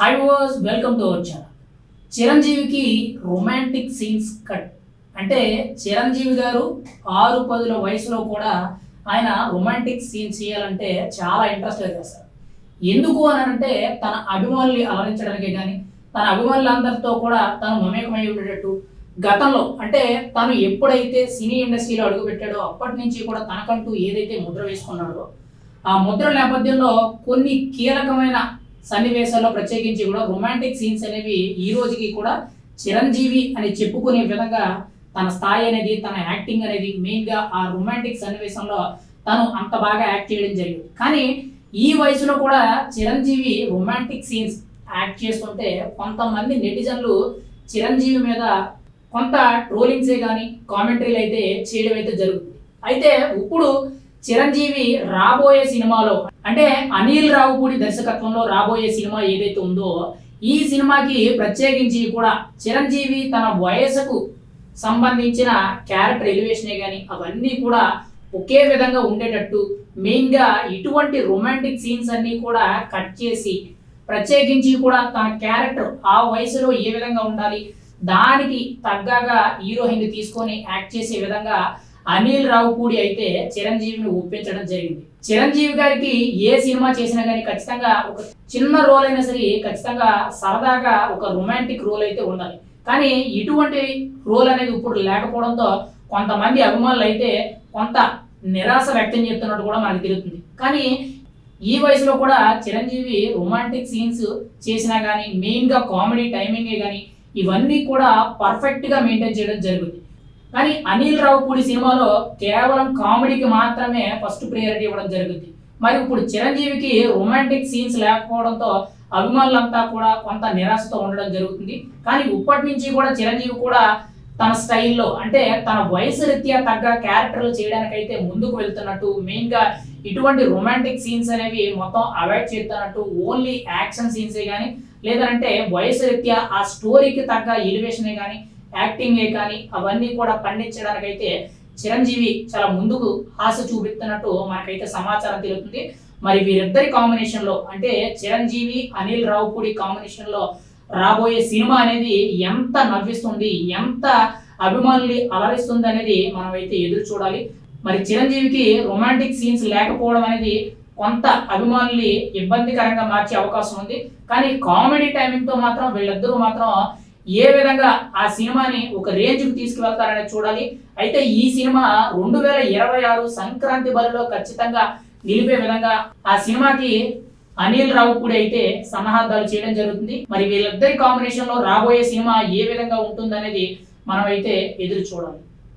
Hi was welcome to our channel చిరంజీవికి romantic scenes cut అంటే చిరంజీవి గారు ఆరు పదుల వయసులో కూడా ఆయన రొమాంటిక్ సీన్స్ చేయాలంటే చాలా ఇంట్రెస్ట్గా చేస్తారు. ఎందుకు అని అంటే తన అభిమానుల్ని అలరించడానికే కానీ తన అభిమానులందరితో కూడా తను మమేకమై ఉండేటట్టు గతంలో అంటే తను ఎప్పుడైతే సినీ ఇండస్ట్రీలో అడుగుపెట్టాడో అప్పటి నుంచి కూడా తనకంటూ ఏదైతే ముద్ర వేసుకున్నాడో ఆ ముద్ర నేపథ్యంలో కొన్ని కీలకమైన సన్నివేశాల్లో ప్రత్యేకించి కూడా రొమాంటిక్ సీన్స్ అనేవి ఈ రోజుకి కూడా చిరంజీవి అని చెప్పుకునే విధంగా తన స్థాయి అనేది తన యాక్టింగ్ అనేది మెయిన్గా ఆ రొమాంటిక్ సన్నివేశంలో తను అంత బాగా యాక్ట్ చేయడం జరిగింది. కానీ ఈ వయసులో కూడా చిరంజీవి రొమాంటిక్ సీన్స్ యాక్ట్ చేస్తుంటే కొంతమంది నెటిజన్లు చిరంజీవి మీద కొంత ట్రోలింగ్సే కానీ కామెంటరీలు అయితే చేయడం అయితే జరుగుతుంది. అయితే ఇప్పుడు చిరంజీవి రాబోయే సినిమాలో అంటే అనిల్ రావుపూడి దర్శకత్వంలో రాబోయే సినిమా ఏదైతే ఉందో ఈ సినిమాకి ప్రత్యేకించి కూడా చిరంజీవి తన వయసుకు సంబంధించిన క్యారెక్టర్ ఎలివేషనే కానీ అవన్నీ కూడా ఒకే విధంగా ఉండేటట్టు మెయిన్గా ఇటువంటి రొమాంటిక్ సీన్స్ అన్నీ కూడా కట్ చేసి ప్రత్యేకించి కూడా తన క్యారెక్టర్ ఆ వయసులో ఏ విధంగా ఉండాలి దానికి తగ్గగా హీరోయిన్ తీసుకొని యాక్ట్ చేసే విధంగా అనిల్ రావుపూడి అయితే చిరంజీవిని ఒప్పించడం జరిగింది. చిరంజీవి గారికి ఏ సినిమా చేసినా కానీ ఖచ్చితంగా ఒక చిన్న రోల్ అయినా సరే ఖచ్చితంగా సరదాగా ఒక రొమాంటిక్ రోల్ అయితే ఉండాలి. కానీ ఇటువంటి రోల్ అనేది ఇప్పుడు లేకపోవడంతో కొంతమంది అభిమానులు అయితే కొంత నిరాశ వ్యక్తం చేస్తున్నట్టు కూడా మనకు తెలుస్తుంది. కానీ ఈ వయసులో కూడా చిరంజీవి రొమాంటిక్ సీన్స్ చేసినా కానీ మెయిన్గా కామెడీ టైమింగే కానీ ఇవన్నీ కూడా పర్ఫెక్ట్గా మెయింటైన్ చేయడం జరుగుతుంది. కానీ అనిల్ రావుపూడి సినిమాలో కేవలం కామెడీకి మాత్రమే ఫస్ట్ ప్రియారిటీ ఇవ్వడం జరుగుతుంది మరి ఇప్పుడు చిరంజీవికి రొమాంటిక్ సీన్స్ లేకపోవడంతో అభిమానులంతా కూడా కొంత నిరాశతో ఉండడం జరుగుతుంది. కానీ ఇప్పటి నుంచి కూడా చిరంజీవి కూడా తన స్టైల్లో అంటే తన వయసు రీత్యా తగ్గ క్యారెక్టర్లు చేయడానికైతే ముందుకు వెళ్తున్నట్టు మెయిన్గా ఇటువంటి రొమాంటిక్ సీన్స్ అనేవి మొత్తం అవాయిడ్ చేస్తున్నట్టు ఓన్లీ యాక్షన్ సీన్సే కానీ లేదంటే వయసు రీత్యా ఆ స్టోరీకి తగ్గ ఎలివేషనే కానీ యాక్టింగే కానీ అవన్నీ కూడా పండించడానికైతే చిరంజీవి చాలా ముందుకు ఆశ చూపిస్తున్నట్టు మనకైతే సమాచారం తెలుస్తుంది. మరి వీరిద్దరి కాంబినేషన్లో అంటే చిరంజీవి అనిల్ రావుపూడి కాంబినేషన్లో రాబోయే సినిమా అనేది ఎంత నవ్విస్తుంది ఎంత అభిమానుల్ని అలరిస్తుంది అనేది మనం అయితే ఎదురు చూడాలి. మరి చిరంజీవికి రొమాంటిక్ సీన్స్ లేకపోవడం అనేది కొంత అభిమానుల్ని ఇబ్బందికరంగా మార్చే అవకాశం ఉంది. కానీ కామెడీ టైమింగ్తో మాత్రం వీళ్ళిద్దరూ మాత్రం ఏ విధంగా ఆ సినిమాని ఒక రేంజ్కి తీసుకువెళ్తారనేది చూడాలి. అయితే ఈ సినిమా రెండు వేల ఇరవై ఆరు సంక్రాంతి బరిలో ఖచ్చితంగా నిలిపే విధంగా ఆ సినిమాకి అనిల్ రావు కూడా అయితే సన్నాహాలు చేయడం జరుగుతుంది. మరి వీళ్ళిద్దరి కాంబినేషన్లో రాబోయే సినిమా ఏ విధంగా ఉంటుందనేది మనం అయితే ఎదురు చూడాలి.